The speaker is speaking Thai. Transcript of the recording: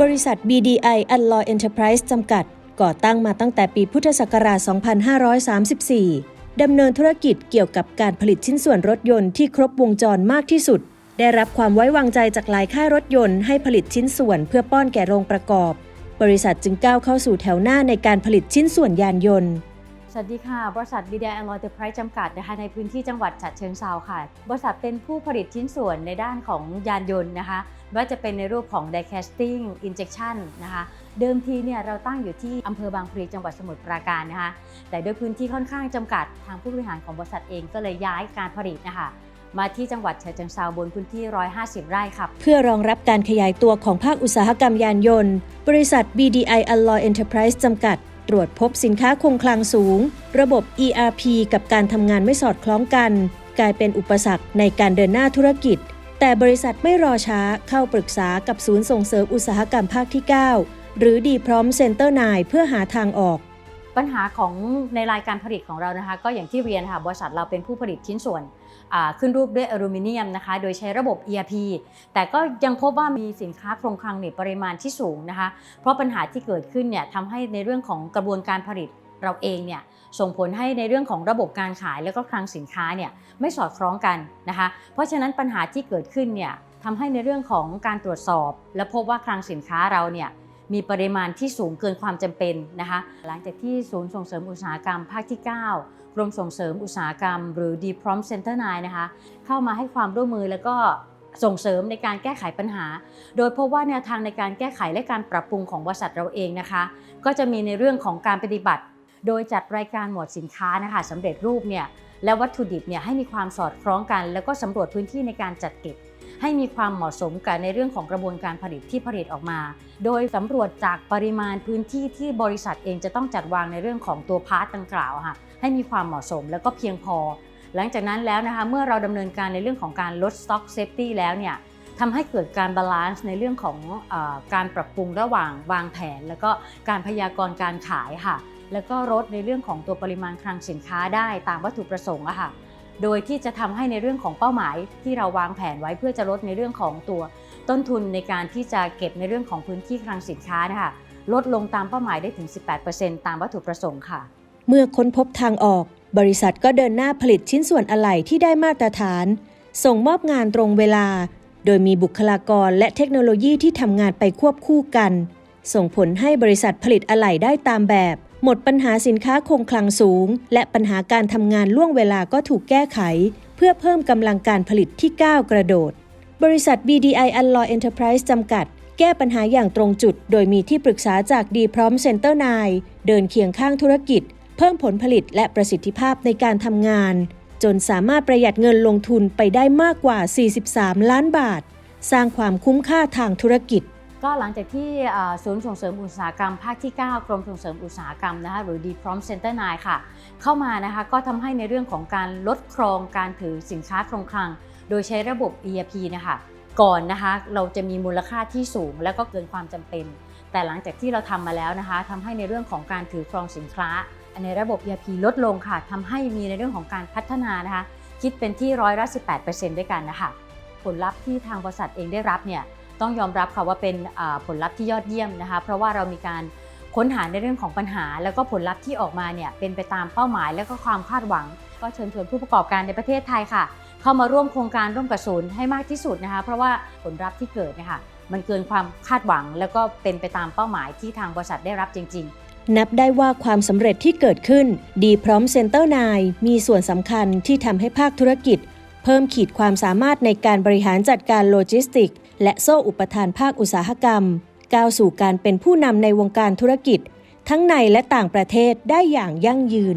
บริษัท BDI Alloy Enterprise จำกัด ก่อตั้งมาตั้งแต่ปีพุทธศักราช 2534 ดำเนินธุรกิจเกี่ยวกับการผลิตชิ้นส่วนรถยนต์ที่ครบวงจรมากที่สุด ได้รับความไว้วางใจจากหลายค่ายรถยนต์ให้ผลิตชิ้นส่วนเพื่อป้อนแก่โรงประกอบ บริษัทจึงก้าวเข้าสู่แถวหน้าในการผลิตชิ้นส่วนยานยนต์ วัสดีค่ะ บริษัท BDI a l l o y Enterprise จำกัดนะคะในพื้นที่จังหวัดฉะเชิงเทราค่ะ บริษัทเป็นผู้ผลิตชิ้นส่วนในด้านของยานยนต์นะคะไม่ว่าจะเป็นในรูปของ die casting injection นะคะ เดิมทีเนี่ยเราตั้งอยู่ที่อำเภอบางพลีจังหวัดสมุทรปราการนะคะ แต่ด้วยพื้นที่ค่อนข้างจำกัดทางผู้บริหารของบริษัทเองก็เลยย้ายการผลิตนะคะมาที่จังหวัดฉะเชิงเทราบนพื้นที่ 150 ไร่ครับ เพื่อรองรับการขยายตัวของภาคอุตสาหกรรมยานยนต์ บริษัท BDI Alloy Enterprise จำกัด ตรวจพบสินค้าคงคลังสูง ระบบ ERP กับการทำงานไม่สอดคล้องกัน กลายเป็นอุปสรรคในการเดินหน้าธุรกิจ แต่บริษัทไม่รอช้าเข้าปรึกษากับศูนย์ส่งเสริมอุตสาหกรรมภาคที่ 9 หรือดีพร้อมเซ็นเตอร์นายเพื่อหาทางออก ปัญหาของในรายการผลิตของเรานะคะ ก็อย่างที่เรียนค่ะบริษัทเราเป็นผู้ผลิตชิ้นส่วนขึ้นรูปด้วยอลูมิเนียมนะคะ โดยใช้ระบบ ERP แต่ก็ยังพบว่ามีสินค้าโครงคลังเนี่ยปริมาณที่สูงนะคะ เพราะปัญหาที่เกิดขึ้นเนี่ยทำให้ในเรื่องของกระบวนการผลิตเราเองเนี่ยส่งผลให้ในเรื่องของระบบการขายแล้วก็คลังสินค้าเนี่ยไม่สอดคล้องกันนะคะ เพราะฉะนั้นปัญหาที่เกิดขึ้นเนี่ยทำให้ในเรื่องของการตรวจสอบ และพบว่าคลังสินค้าเราเนี่ย มีปริมาณที่สูงเกินความจำเป็นนะคะ หลังจากที่ศูนย์ส่งเสริมอุตสาหกรรมภาคที่ 9 กรมส่งเสริมอุตสาหกรรม หรือ d p r o m Center 9นะคะ เข้ามาให้ความร่วมมือแล้วก็ส่งเสริมในการแก้ไขปัญหา โดยพบว่าแนวทางในการแก้ไขและการปรับปรุงของบริษัทเราเองนะคะ ก็จะมีในเรื่องของการปฏิบัติ โดยจัดรายการหมวดสินค้านะคะสำเร็จรูปเนี่ยและวัตถุดิบเนี่ยให้มีความสอดคล้องกัน แล้วก็สำรวจพื้นที่ในการจัดเก็บ ให้มีความเหมาะสมกับในเรื่องของกระบวนการผลิตที่ผลิตออกมา โดยสำรวจจากปริมาณพื้นที่ที่บริษัทเองจะต้องจัดวางในเรื่องของตัวพาร์ตดังกล่าวค่ะให้มีความเหมาะสมแล้วก็เพียงพอ หลังจากนั้นแล้วนะคะเมื่อเราดำเนินการในเรื่องของการลดสต็อกเซฟตี้แล้วเนี่ยทำให้เกิดการบาลานซ์ในเรื่องของอการปรับปรุงระหว่างวางแผน แล้วก็การพยากรณ์การขายค่ะ แล้วก็ลดในเรื่องของตัวปริมาณคลังสินค้าได้ตามวัตถุประสงค์อะค่ะ โดยที่จะทำให้ในเรื่องของเป้าหมายที่เราวางแผนไว้เพื่อจะลดในเรื่องของตัวต้นทุนในการที่จะเก็บในเรื่องของพื้นที่คลังสินค้านะคะลดลงตามเป้าหมายได้ถึง 18%ตามวัตถุประสงค์ค่ะ เมื่อค้นพบทางออก บริษัทก็เดินหน้าผลิตชิ้นส่วนอะไหล่ที่ได้มาตรฐาน ส่งมอบงานตรงเวลา โดยมีบุคลากรและเทคโนโลยีที่ทำงานไปควบคู่กัน ส่งผลให้บริษัทผลิตอะไหล่ได้ตามแบบ หมดปัญหาสินค้าคงคลังสูง และปัญหาการทำงานล่วงเวลาก็ถูกแก้ไข เพื่อเพิ่มกำลังการผลิตที่ก้าวกระโดด บริษัท BDI Alloy Enterprise จำกัด แก้ปัญหาอย่างตรงจุด โดยมีที่ปรึกษาจาก D Prom Center 9เดินเคียงข้างธุรกิจ เพิ่มผลผลิตและประสิทธิภาพในการทำงาน จนสามารถประหยัดเงินลงทุนไปได้มากกว่า 43 ล้านบาท สร้างความคุ้มค่าทางธุรกิจ ก็หลังจากที่ศูนย์ส่งเสริมอุตสาหกรรมภาคที่ 9 กรมส่งเสริมอุตสาหกรรมนะคะหรือ d p r o m Center 9ค่ะ เข้ามานะคะก็ทำให้ในเรื่องของการลดครองการถือสินค้าคงคลัง โดยใช้ระบบ ERP นะคะก่อนนะคะเราจะมีมูลค่าที่สูงและก็เกินความจำเป็น แต่หลังจากที่เราทำมาแล้วนะคะทำให้ในเรื่องของการถือครองสินค้า ในระบบ ERP ลดลงค่ะทำให้มีในเรื่องของการพัฒนานะคะคิดเป็นที่ร้อยละ18%ด้วยกันนะคะผลลัพธ์ที่ทางบริษัทเองได้รับเนี่ย ต้องยอมรับค่ะว่าเป็นผลลัพธ์ที่ยอดเยี่ยมนะคะ เพราะว่าเรามีการค้นหาในเรื่องของปัญหา แล้วก็ผลลัพธ์ที่ออกมาเนี่ยเป็นไปตามเป้าหมาย และก็ความคาดหวัง ก็เชิญชวนผู้ประกอบการในประเทศไทยค่ะ เข้ามาร่วมโครงการร่วมกับศูนย์ให้มากที่สุดนะคะ เพราะว่าผลลัพธ์ที่เกิดเนี่ยค่ะมันเกินความคาดหวัง แล้วก็เป็นไปตามเป้าหมายที่ทางบริษัทได้รับจริง ๆนับได้ว่าความสำเร็จที่เกิดขึ้น ดีพร้อมเซ็นเตอร์นายมีส่วนสำคัญที่ทำให้ภาคธุรกิจ เพิ่มขีดความสามารถในการบริหารจัดการโลจิสติก และโซ่อุปทานภาคอุตสาหกรรม ก้าวสู่การเป็นผู้นำในวงการธุรกิจ ทั้งในและต่างประเทศได้อย่างยั่งยืน